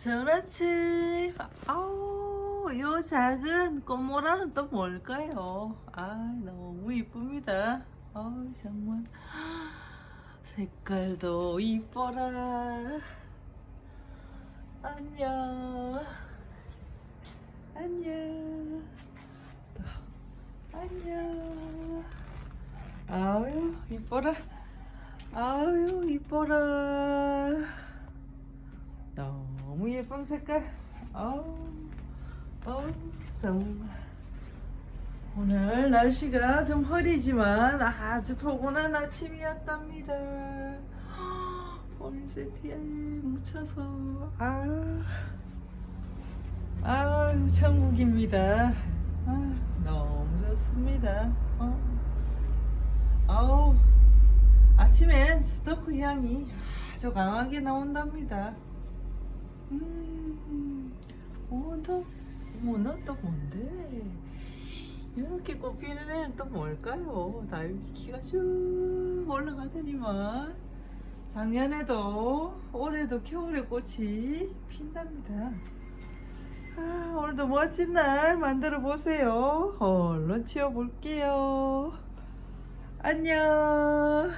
저렇지. 아우, 요 작은 꽃모라는 또 뭘까요? 아, 너무 이쁩니다. 아우, 정말. 색깔도 이뻐라. 안녕. 안녕. 안녕. 아유, 이뻐라. 아유, 이뻐라. 너무 예쁜 색깔. 아우, 아우, 정말. 오늘 날씨가 좀 흐리지만 아주 포근한 아침이었답니다. 포인세티에 묻혀서 아, 아유 천국입니다. 아, 너무 좋습니다. 어. 아우 아침엔 스토크 향이 아주 강하게 나온답니다. 음, 어, 너, 어머, 너또 뭔데? 이렇게 꽃피는 애는 또 뭘까요? 다 이렇게 키가 쭉 올라가더니만 작년에도 올해도 겨울에 꽃이 핀답니다. 아, 오늘도 멋진 날 만들어 보세요. 얼른 치워 볼게요. 안녕.